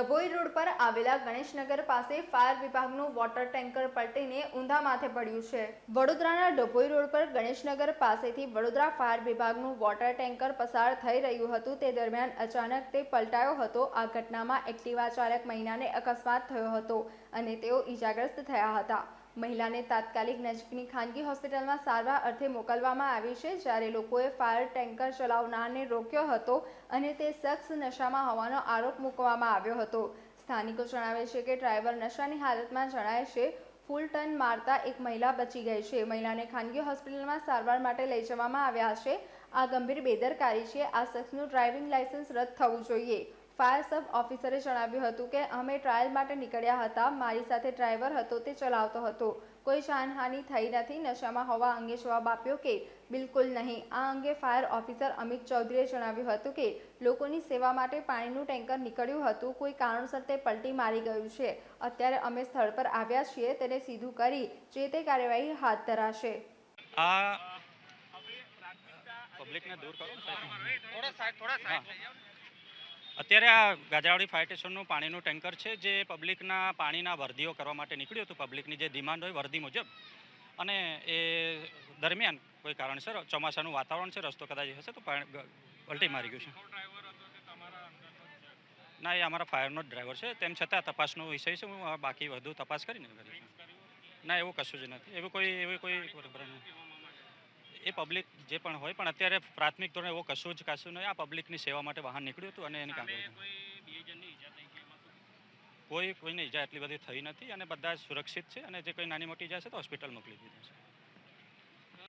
Dabhoi road પર આવેલા ગણેશનગર પાસે ફાયર વિભાગનું વોટર ટેન્કર પલટીને ઊંધા માથે પડ્યું છે. વડોદરાના ડભોઈ રોડ પર ગણેશનગર પાસેથી વડોદરા ફાયર વિભાગનું વોટર ટેન્કર પસાર થઈ રહ્યું હતું. તે દરમિયાન અચાનક તે પલટાયો હતો. આ ઘટનામાં એક્ટિવા ચાલક મહિનાને અકસ્માત થયો હતો અને તેઓ ઈજાગ્રસ્ત થયા હતા. મહિલાને તાત્કાલિક નજીકની ખાનગી હોસ્પિટલમાં સારવાર અર્થે મોકલવામાં આવી છે. જ્યારે લોકોએ ફાયર ટેન્કર ચલાવનારને રોક્યો હતો અને તે શખ્સ નશામાં હોવાનો આરોપ મૂકવામાં આવ્યો હતો. સ્થાનિકો જણાવે છે કે ડ્રાઈવર નશાની હાલતમાં જણાય છે, ફૂલ ટર્ન મારતા એક મહિલા બચી ગઈ છે. મહિલાને ખાનગી હોસ્પિટલમાં સારવાર માટે લઈ જવામાં આવ્યા છે. આ ગંભીર બેદરકારી છે. આ શખ્સનું ડ્રાઇવિંગ લાયસન્સ રદ થવું જોઈએ. ફાયર સબ ઓફિસરે જણાવ્યું હતું કે અમે ટ્રાયલ માટે નીકળ્યા હતા. મારી સાથે ડ્રાઈવર હતો તે ચલાવતો હતો. કોઈ જાનહાનિ થઈ નથી. નશામાં હોવા અંગે જવાબ આપ્યો કે બિલકુલ નહીં. આ અંગે ફાયર ઓફિસર અમિત ચૌધરીએ જણાવ્યું હતું કે લોકોની સેવા માટે પાણીનું ટેન્કર નીકળ્યું હતું. કોઈ કારણસર તે પલટી મારી ગયું છે. અત્યારે અમે સ્થળ પર આવ્યા છીએ. તેને સીધું કરી જે તે કાર્યવાહી હાથ ધરાશે. આ પબ્લિકને દૂર કરો. થોડા સાઈડ થોડા સાઈડ અત્યારે આ ગાજરાવાડી ફાયર સ્ટેશનનું પાણીનું ટેન્કર છે જે પબ્લિકના પાણીના વર્દીઓ કરવા માટે નીકળ્યું હતું. પબ્લિકની જે ડિમાન્ડ હોય વર્દી મુજબ. અને એ દરમિયાન કોઈ કારણસર ચોમાસાનું વાતાવરણ છે રસ્તો કદાચ હશે તો પલટી મારી ગયું છે. ના એ અમારા ફાયરનો જ ડ્રાઈવર છે. તેમ છતાં તપાસનો વિષય છે. હું બાકી વધુ તપાસ કરીને કરીશ ના એવું કશું જ નથી. એવું કોઈ એવી કોઈ બરાબર નહીં. એ પબ્લિક જે પણ હોય પણ અત્યારે પ્રાથમિક ધોરણે એવો કશું જ કશું નહીં. આ પબ્લિકની સેવા માટે વાહન નીકળ્યું હતું અને એની કામ કોઈ કોઈને ઈજા એટલી બધી થઈ નથી અને બધા સુરક્ષિત છે અને જે કોઈ નાની મોટી ઈજા છે તો હોસ્પિટલ મોકલી દીધી છે.